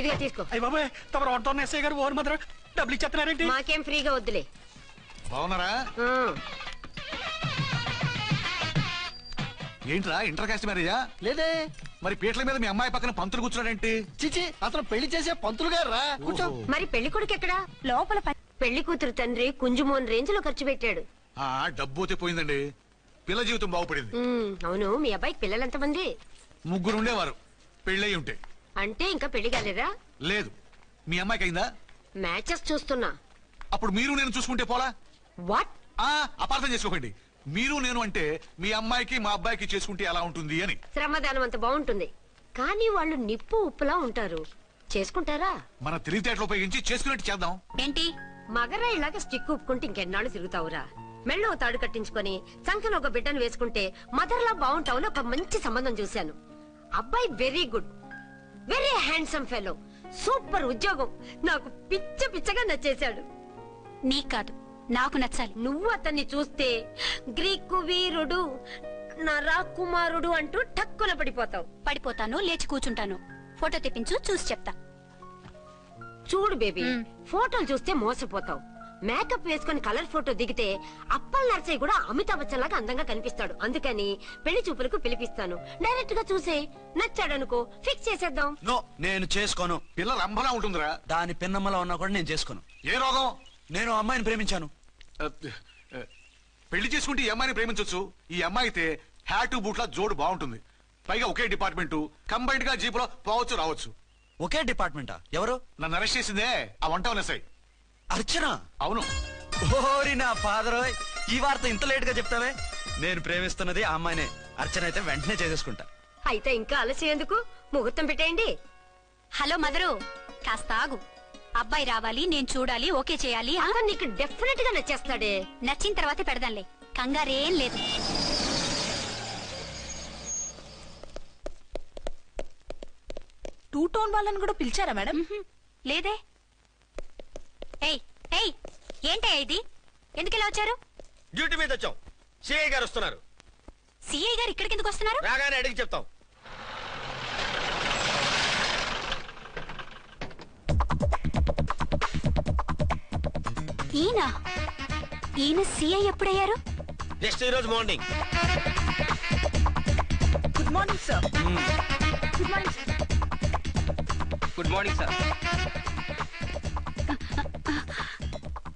ఇదిగా తీసుకో. అయ్యి బాబాయ్ తమరు ఎస్ఐ గారు ఓన్ మాత్రం డబ్బులు ఇచ్చేస్తున్నారేంటి? మాకేం ఫ్రీగా వద్దులే. బాగున్నారా? ఏంట్రా ఇంటర్ కాస్ట్ మ్యారేజా? లేదే మరి పీటల మీద మీ అమ్మాయి పక్కన పంతులు కూర్చున్నాడేంటి? చిచి అతను పెళ్ళి చేసే పంతులు గారు రా. కూర్చో. మరి పెళ్ళి కొడుకు ఎక్కడా? లోపల పెళ్ళి కూతురు తండ్రి కుంజుమోన్ రేంజ్లో ఖర్చు పెట్టాడు. ఆ డబ్బు అయితే పోయిందండి. పిల్ల జీవితం బాగుపడింది. ఉమ్, అవును మీ అబ్బాయికి పిల్లలు ఎంతమంది? ముగ్గురు ఉండేవారు పెళ్ళయి ఉంటే అంటే ఇంకా పెళ్ళి కాలేదా? లేదు. మీ అమ్మాయికి అయిందా? మ్యాచెస్ చూస్తున్నా. అప్పుడు మీరు నేను చూసుకుంటే పోలా? వాట్? ఆ అపార్థం చేసుకోకండి. మీరు నేను అంటే మీ అమ్మాయికి మా అబ్బాయికి చేసుకుంటే ఎలా ఉంటుంది అని. శ్రమదానం అంత బాగుంటుంది. కానీ వాళ్ళు నిప్పు ఉప్పులా ఉంటారు. చేసుకుంటారా? మన తెలివితేటలు ఉపయోగించి చేసుకున్నట్టు చేద్దాం. ఏంటి? మగరా ఇలాగ స్టిక్ ఉప్పుకుంటే ఇంకెన్నాళ్ళు తిరుగుతావురా. మెళ్ళో తాడు కట్టించుకొని చంకన ఒక బిడ్డను వేసుకుంటే మదర్లా బాగుంటావుని ఒక మంచి సంబంధం చూశాను. అబ్బాయి very good. Very handsome fellow. Super ఉద్యోగం. నాకు పిచ్చ పిచ్చగా నచ్చేశాడు. నీకు కాదు నాకు నచ్చాలి. నువ్వు అతన్ని చూస్తే గ్రీకు వీరుడు నా రాకుమారుడు అంటూ టక్కున పడిపోతావు. పడిపోతాను లేచి కూర్చుంటాను. ఫోటో తెప్పించు చూసి చెప్తా. చూడు బేబీ. ఫోటోలు చూస్తే మోసపోతావు. మేకప్ వేసుకొని కలర్ ఫోటో దిగితే అప్పల్ నర్సయ్య కూడా అమితాబ్ బచ్చన్ లాగా అందంగా కనిపిస్తాడు. అందుకని పెళ్ళి చూపులకు పిలిపిస్తాను. డైరెక్ట్గా చూసే నచ్చాడనుకో ఫిక్స్ చేసేద్దాం. నో నేను చేసుకోను. పిల్ల రంభలా ఉంటుందిరా. దాని పిన్నమ్మలా ఉన్నా కూడా నేను చేసుకోను. ఏ రోగం? నేను ఆ అమ్మాయిని ప్రేమించాను. పెళ్ళి చేసుకుంటే ఈ అమ్మాయిని ప్రేమించొచ్చు. ఈ అమ్మాయి అయితే హ్యాటు బూట్ల జోడు బాగుంటుంది. పైగా ఒకే డిపార్ట్మెంట్. కంబైన్డ్గా జీపులో పోవచ్చు రావచ్చు. ఒకే డిపార్ట్మెంటా? ఎవరు? నన్ను అరెస్ట్ చేసిందే ఆ వంట ఉన్నసాయి అర్చన? అవును. ఓరి నా ఫాదర్ ఈ వార్త ఇంత లేట్గా చెప్తావే? నేను ప్రేమిస్తున్నది ఆ అమ్మాయినే. అర్చన అయితే వెంటనే చేసేసుకుంటా. అయితే ఇంకా ఆలస్యం ఎందుకు ముహూర్తం పెట్టేయండి. Hello mother. కాస్త ఆగు. అబ్బాయి రావాలి నేను చూడాలి ఓకే చేయాలి నీకు డెఫినెట్గా నచ్చేస్తాడే. నచ్చిన తర్వాతే పెడదాంలే. కంగారేం లేదు. టూ టోన్ వాళ్ళని కూడా పిలిచారా మేడం. లేదే. ఏయ్ ఏయ్ ఏంటే ఇది? ఎందుకు ఇలా వచ్చారు? డ్యూటీ మీద వచ్చాం. సిఐ గారు వస్తున్నారు. సిఐ గారు ఇక్కడికి ఎందుకు వస్తున్నారు? రాగానే అడిగి చెప్తాం. ఈయన? ఈయన సిఐ ఎప్పుడయ్యారు? నెక్స్ట్ ఈ రోజు morning good morning sir good morning sir good morning sir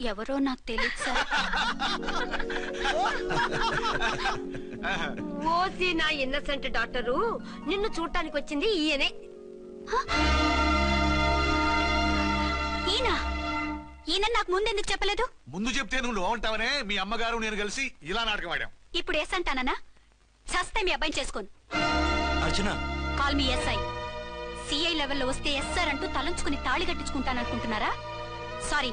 ఎవరో నాకు తెలియదు సార్. ఓసి నా ఇన్నసెంట్ డాక్టరు నిన్ను చూడటానికి వచ్చింది ఈయనే. ఈయన? ఈయన నాకు ముందెందుకు చెప్పలేదు? ముందు చెప్తే నువ్వు బాగుంటావనే మీ అమ్మగారు నేను కలిసి ఇలా నాటకం ఆడాం. ఇప్పుడు ఎస్ అంటానా సస్తే మీ అబ్బాయిని చేసుకోను. Archana. Call me SI. CI లెవెల్లో వస్తే ఎస్ఆర్ అంటూ తలంచుకుని తాళి కట్టించుకుంటాననుకుంటున్నారా? సారీ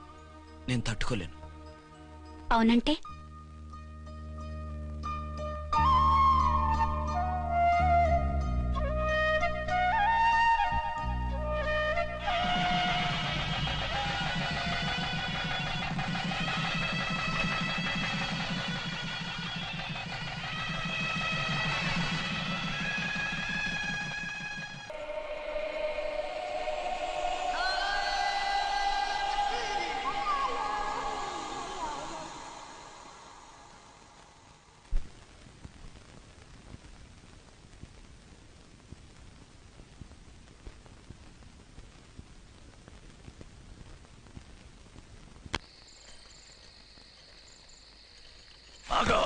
నేను తట్టుకోలేను. అవునంటే? ఆగో?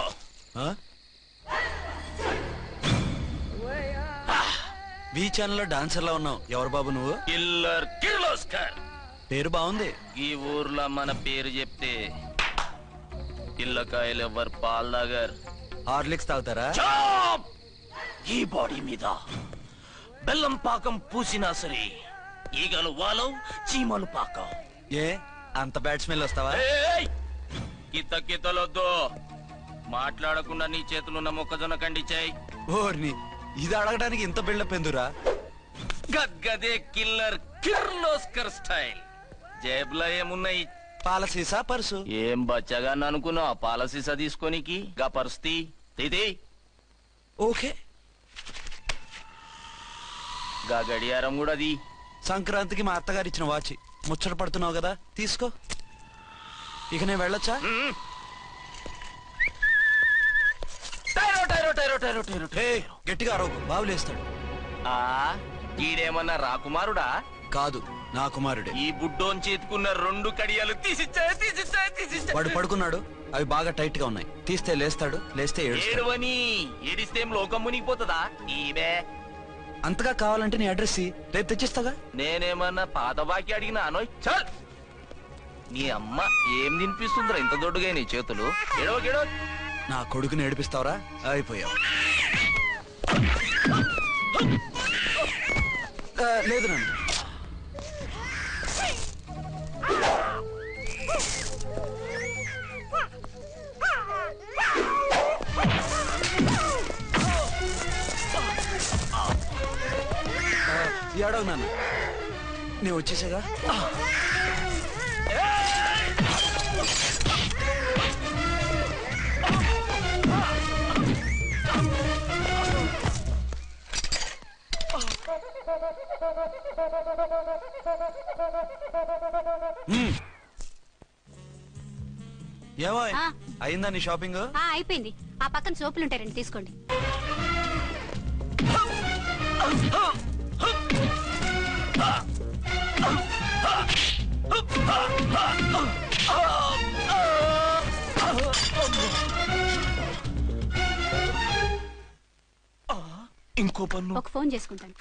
వి ఛానల్లో డాన్సర్ లా ఉన్నావు. ఎవరు బాబు నువ్వు? కిల్లర్ కిర్లోస్కర్. పేరు బాగుంది. ఈ ఊర్లో మన పేరు చెప్తే పిల్లకాయలు ఎవరు పాల్ దగ్గర హార్లిక్స్ తాగుతారా? ఈ బాడీ మీద బెల్లం పాకం పూసినా సరే ఈగలు వాలవు చీమలు పాకం ఏ? అంత బ్యాడ్ స్మెల్ వస్తావా! కిత కితలొద్దు మాట్లాడకుండా నీ చేతులున్న మొక్కజొన్న కండిచాయి ఓర్ని ఇది అడగడానికి ఇంత బిల్డప్ ఎందురా గద్గదే కిల్లర్ కిర్లోస్కర్ స్టైల్. జేబులో ఏమున్నాయి? పాల సీసా పర్సు? ఏం బచ్చగా అనుకున్నావు? పాలసీసా తీసుకోనికి? గా తిది ఓకే. గా గడియారం కూడా అది సంక్రాంతికి మా అత్తగారు ఇచ్చిన వాచ్. ముచ్చట పడుతున్నావు కదా? తీసుకో. ఇక నేను వెళ్ళొచ్చా? గట్టిగా అరవకు బావులేస్తాడు ఆ ఈడేమన్నా రాకుమారుడా కాదు నా కుమారుడే. ఈ బుడ్డోన్ చేతుకున్న రెండు కడియాలు తీసిచ్చా తీసిచ్చా తీసిచ్చా. వాడు పడుకున్నాడు అవి బాగా టైట్గా ఉన్నాయి. తీస్తే లేస్తాడు లేస్తే ఏడుస్తాడు. ఏడువని ఏడిస్తే ఏం లోకం మునిగిపోతుందా? ఈమె. అంతగా కావాలంటే నీ అడ్రస్ ఇయ్యి. రేపు తెచ్చిస్తాగా? నేనేమన్నా పాత బాకి అడిగినా అనోయ్ చల్! నీ అమ్మ ఏం తినిపిస్తుందిరా ఇంత దొడ్డుగా నీ చేతులు? ఎడవ గెడవ నా కొడుకుని ఏడిపిస్తావరా? అయిపోయావు. లేదు నన్ను. ఏడవు నాన్న. నేను వచ్చేసాగా ఏమో ఆ. అయిందా నీ షాపింగ్? ఆ అయిపోయింది. ఆ పక్కన సోపులు ఉంటాయి రండి తీసుకోండి. ఇంకో పన్ను. ఒక ఫోన్ చేసుకుంటాను.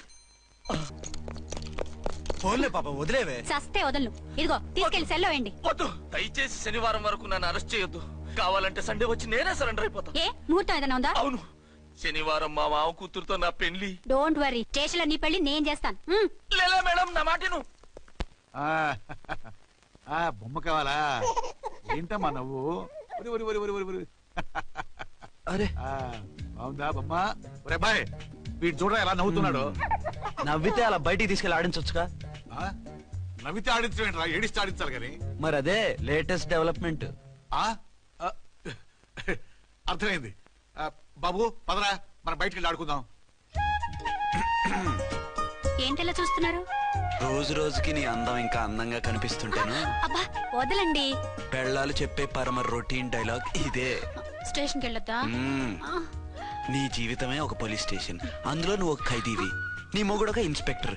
ఫోన్లే పాప వదిలేవే. చస్తే వదలను. ఇదిగో తీసుకెళ్ళి సెల్లో వేయండి. వద్దు. దయచేసి శనివారం వరకు నన్ను అరెస్ట్ చేయొద్దు. కావాలంటే సండే వచ్చి నేనే సరెండర్ అయిపోతా. ఏ ముహూర్తం ఏదైనా ఉందా? అవును. శనివారం మా మామ కూతురుతో నా పెళ్ళి డోంట్ వరీ స్టేషన్లో నీ పెళ్ళి నేను చేస్తాను. ఉమ్. లేలే మేడం నా మాటను ఆ, ఆ, బొమ్మ కావాలా? ఏంటమ్మా నవ్వు? ఒరి, ఒరి, ఒరి, ఒరి, ఒరి, ఒరి. అరే. ఆ, బాగుందా బొమ్మ? ఒరే బాయ్ వీడు చూడరా ఎలా నవ్వుతున్నాడు? నవ్వితే అలా బయటికి తీసుకెళ్ళి ఆడించవచ్చుగా ఆ? నవ్వితే ఆడించడం ఏడిస్తే ఆడించాలి కానీ. మరి అదే లేటెస్ట్ డెవలప్మెంట్. ఆ? ఆ, అర్థమైంది. ఆ, బాబు పదరా మనం బయటికి వెళ్ళి ఆడుకుందాం. ఏంటలా చూస్తున్నారు? రోజు రోజుకి నీ అందం ఇంకా అందంగా కనిపిస్తుంటాను? అబ్బా వదలండి. పెళ్ళాలు చెప్పే పరమ రొటీన్ డైలాగ్ ఇదే. స్టేషన్కి వెళ్ళొద్దా? మ్మ్. నీ జీవితమే ఒక పోలీస్ స్టేషన్. అందులో నువ్వు ఒక ఖైదీవి. నీ మొగుడొక ఇన్స్పెక్టర్.